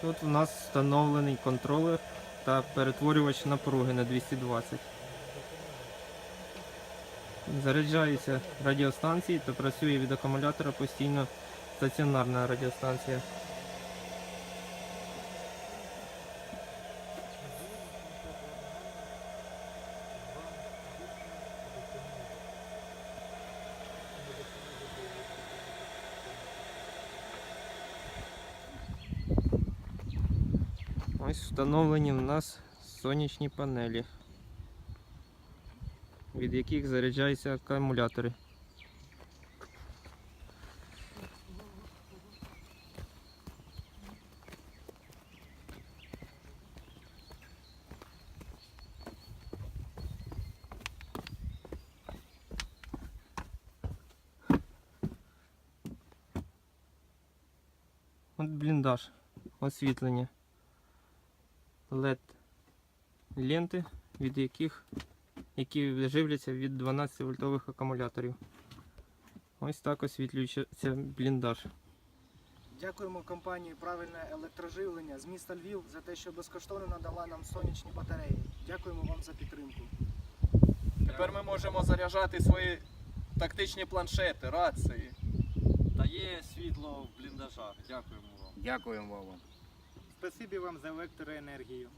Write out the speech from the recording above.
Тут у нас встановлений контролер та перетворювач напруги на 220. Заряджаються радіостанції та працює від акумулятора постійно стаціонарна радіостанція. Ось встановлені в нас сонячні панелі, від яких заряджаються акумулятори. От бліндаж, освітлення. LED ленти, від яких які живляться від 12 вольтових акумуляторів. Ось так освітлюється бліндаж. Дякуємо компанії Правильне електроживлення з міста Львів за те, що безкоштовно надала нам сонячні батареї. Дякуємо вам за підтримку. Тепер ми можемо заряджати свої тактичні планшети, рації. Та є світло в бліндажах. Дякуємо вам. Дякуємо вам. Спасибі вам за електроенергію.